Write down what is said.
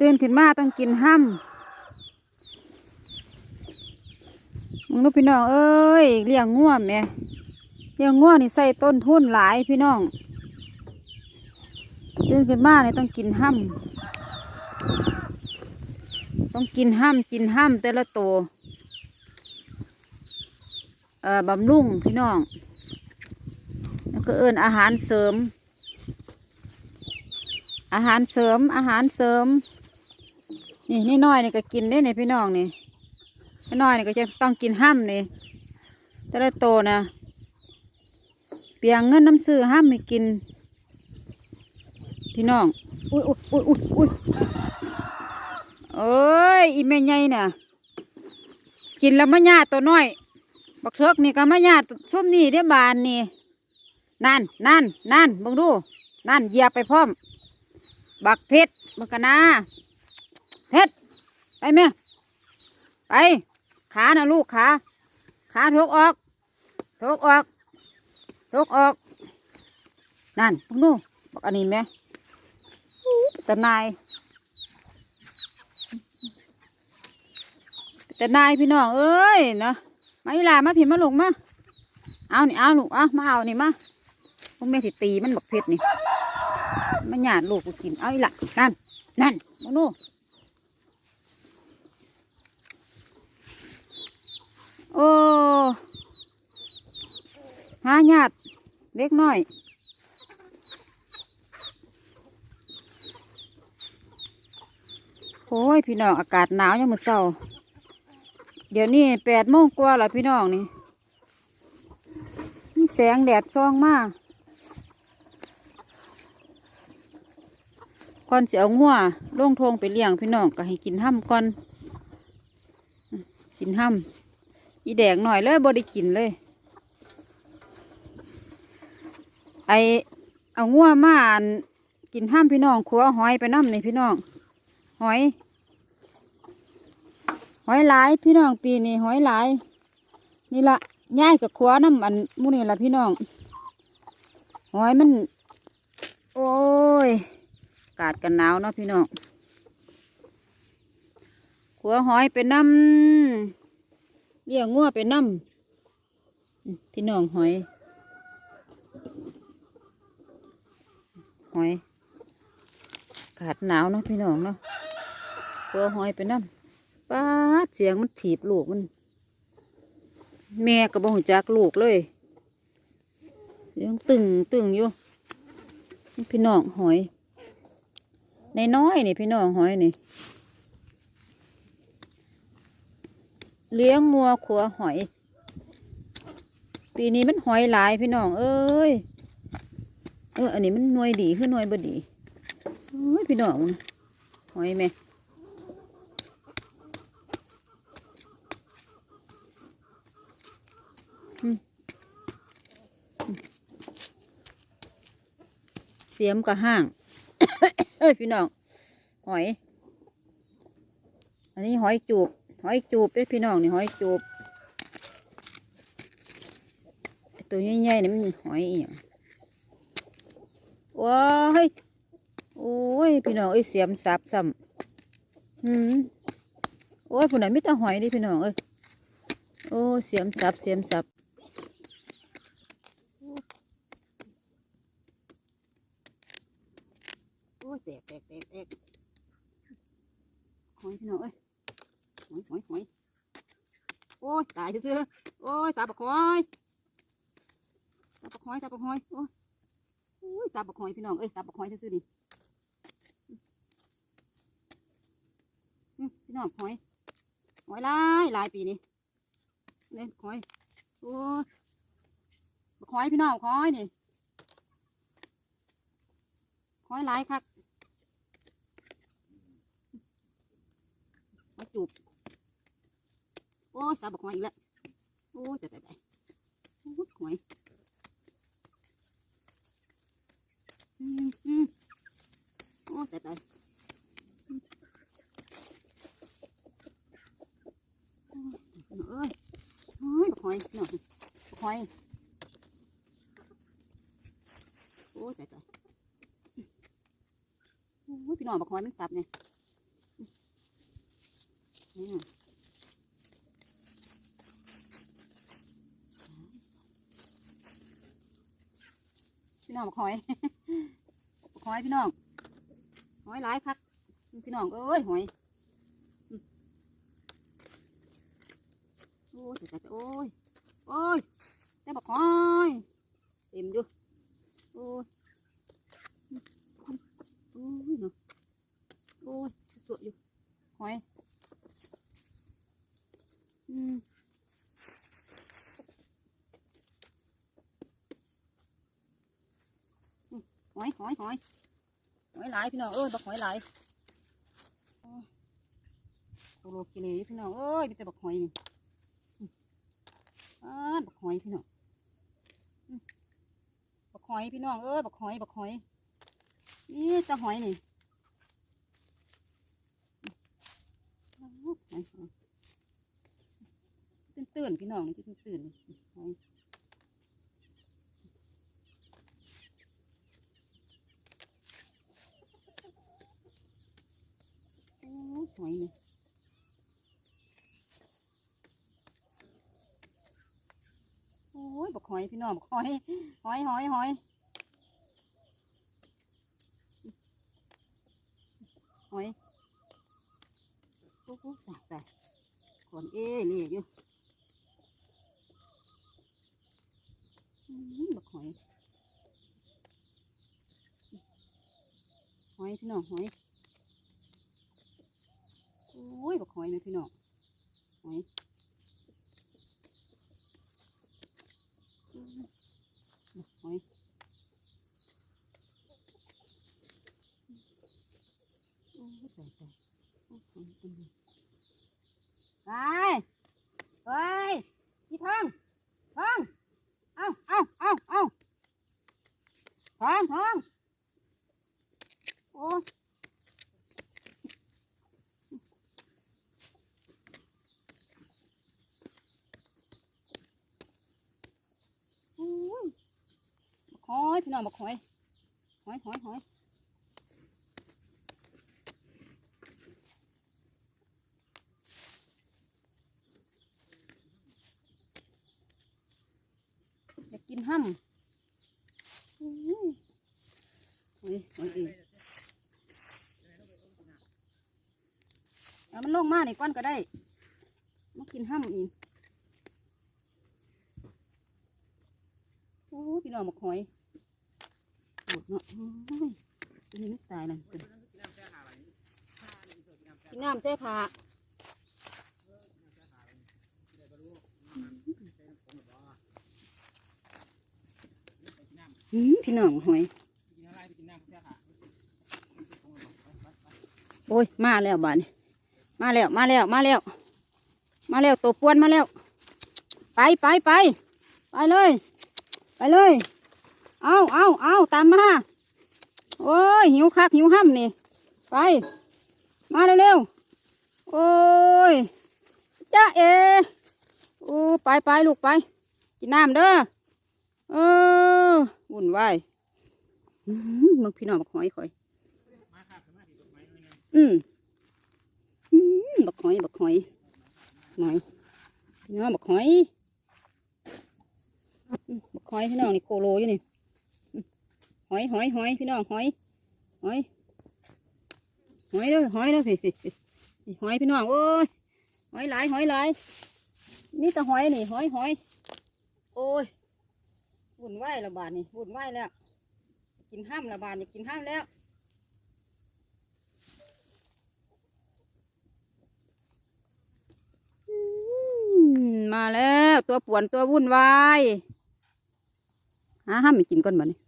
ตื่นขึ้นมาต้องกินห้ำมึงลูกพี่น้องเอ้ยเลี้ยงง่วแหม่เลี้ยงง่วนี่ใส่ต้นทุนหลายพี่น้องตื่นขึ้นมาเนี่ยต้องกินห้ำต้องกินห้ำกินห้ำแต่ละตัวเอ่อบำรุงพี่น้องแล้วก็เอินอาหารเสริม อาหารเสริมอาหารเสริม นี่นี่น้อยนี่ก็กินได้ในพี่น้องนี่นี่น้อยนี่ก็จะต้องกินห้ำนี่แต่ละโตวนะเปียงเงินน้ำซื้อห้ำให้กิน พี่น้องอุ้ยอุ้ยอุ้ยอุ้ยอุ้ยโอ้ยอีแม่ใหญ่น่ะกินแล้วมะยาตัวน้อยบักเทิกนี่ก็มะยาส้มนี่เด้อบานนี่นั่นนั่นนั่นเบังดู นั่นเหยียบไปพร้อม บักเพชรบักกะนา เพชรไปแม่ไป ขานะลูกขา ขาทกออกทกออกทกออก นั่นบังดูบักอันนี้แม่แต่นายแต่นายพี่น้องเอ้ยเนาะมาอีลามาผิดมาหลงมาเอานี่เอาลูกเอามาเอานี่มาพวกแม่สิตีมันบักเพชรนี่มันหยาดลูกกูกินเอาอีละนั่นนั่นมองดู โอ้หาหยาดเล็กน้อย โอ้ย พี่น้องอากาศหนาวยังมือเศร้า เดี๋ยวนี้แปดโมงกว่าแล้วพี่น้องนี่มีแสงแดดซ่องมากก่อนเสิเอางัวลงทงไปเลี้ยงพี่น้องก็ให้กินห้ำก่อน กินห้ำ อีแดงหน่อยเลยบ่ได้กินเลย ไอเอางัวมาอันกินห้ำพี่น้องขัวหอยไปน้ำนี่พี่น้องหอย หอยหลายพี่น้องปีนี้หอยหลายนี่ละย่ายกับขัวน้ำอันมูนี่ละพี่น้องหอยมัน โอ้ย กาดกันหนาวเนาะพี่น้องขัวหอยไปน้ำ เลี้ยงงัวไปน้ำพี่น้องหอย หอยกาดหนาวเนาะพี่น้องเนาะขัวหอยไปน้ำป้าเสียงมันถีบลูกมัน แม่ก็บ่หูจักลูกเลยยังตึงตึงอยู่ พี่น้องหอย ในน้อยนี่พี่น้องหอยนี่ เลี้ยงงัวขัวหอย ปีนี้มันหอยหลายพี่น้อง เอ้ย เออ อันนี้มันหน่วยดีขึ้นหน่วยบดีเอ้ยพี่น้อง หอยแม่เสียมกับห้าง เอ้ยพี่น้อง หอย อันนี้หอยจูบ หอยจูบเป็นพี่น้องนี่หอยจูบตัวใหญ่ๆนี่มันหอยอีหยังว้ายโอ้ยพี่น้องเอ้ยเสียมสับซ้ำหืมโอ้ยผู้ไหนไม่ต้องหอยดิพี่น้องเอ้ยโอ้เสียมสับเสียมสับ โอ้ยแตกแตกแตกแตกหอยพี่น้องเอ้ยหอยหอยหอยโอ้ยตายซื่อๆโอ้ยสาบกหอยสาบกหอยสาบกหอยโอ้ยโอ้ยสาบกหอยพี่น้องเอ้ยสาบกหอยซื่อๆนี่พี่น้องหอยหอยลายลายปีนี่เนี่ยหอยโอ้ยบักหอยพี่น้องหอยนี่หอยลายคักมาจูบโอ้ยสาบกหอยอีกแล้ว โอ้ยแต่แต่แต่โอ้หอยอืมอืมโอ้ยแต่แต่เอ้ยโอ้ยบักหอยหน่อยหอยโอ้ยแต่แต่โอ้ยพี่น้องบักหอยมันสับเนี่ยนี่ พี่น้องบอกหอยบอกหอยพี่น้อง หอยหลายคักพี่น้องเอ้ยหอยโอ้ยแต่โอ้ยโอ้ยแต่บอกหอยเต็มอยู่โอ้ยโอ้ยเนาะโอ้ยสวยอยู่หอยอืม อืมหอยหอยหอยหอยหลายพี่น้องเอ้ยบอกหอยหลายโคโลกิเลอยู่พี่น้องเอ้ยมีแต่บักหอยนี่อ้าบักหอยพี่น้องบักหอยพี่น้องเอ้ยบักหอยบักหอยนี่จะหอยนี่ตื่นตื่นพี่น้องนี่ตื่นตื่นนี่หอยโอ้ย หอยนี่โอ้ยบักหอยพี่น้องบักหอยหอยหอยหอยหอยโอ้โหใส่ใส่ขนเอ้เล่อยู่หอบักหอยหอยพี่น้องหอย อ้ยบักหอยไหมพี่น้องหอยหอยโอ้ยโอ้ยหอยเต็มเลยไปไปพี่ทองทองเอาเอาเอาเอาทองทองโอ้ยโอ้ย บักหอย พี่น้องบักหอยหอยหอยหอยอยากกินห้ำอุ้ยหอยหอยเองเอามันลงมาในก้อนก็ได้มากินห้ำอีกโอ้ยพี่น้องบักหอย โอดเนาะตัวนี้ตายเลยตัวกินน้ำแช่ผ้าพี่น้องหอยโอ้ย มาแล้วบ้านนี้มาแล้ว มาแล้ว มาแล้ว มาแล้วตัวป้วนมาแล้ว ไปไปไป ไปเลย ไปเลย เอาเอาเอาตามมาโอ้ยหิวคักหิวห้ำนี่ ไป มาเร็วๆโอ้ยจ้าเอโอ้ไปไปลูกไป กินน้ำเด้อเออวุ่นวายมึงพี่น้องบักหอยข่อยอืมอืมบักหอยบักหอยหอยพี่น้องบักหอยบักหอยพี่น้องนี่โคโลอยู่นี่ หอยหอยหอยพี่น้องหอยหอยหอยเด้อหอยเด้อพี่พี่พี่นี่หอยพี่น้องโอ้ยหอยหลายหอยหลายนี่แต่หอยนี่หอยหอยโอ้ยวุ่นวายละบาดนี่วุ่นวายแล้ว กินห้ามละบาดนี่กินห้ามแล้วมาแล้วตัวป่วนตัววุ่นวายหาห้ามไม่กินก่อนบ่นี่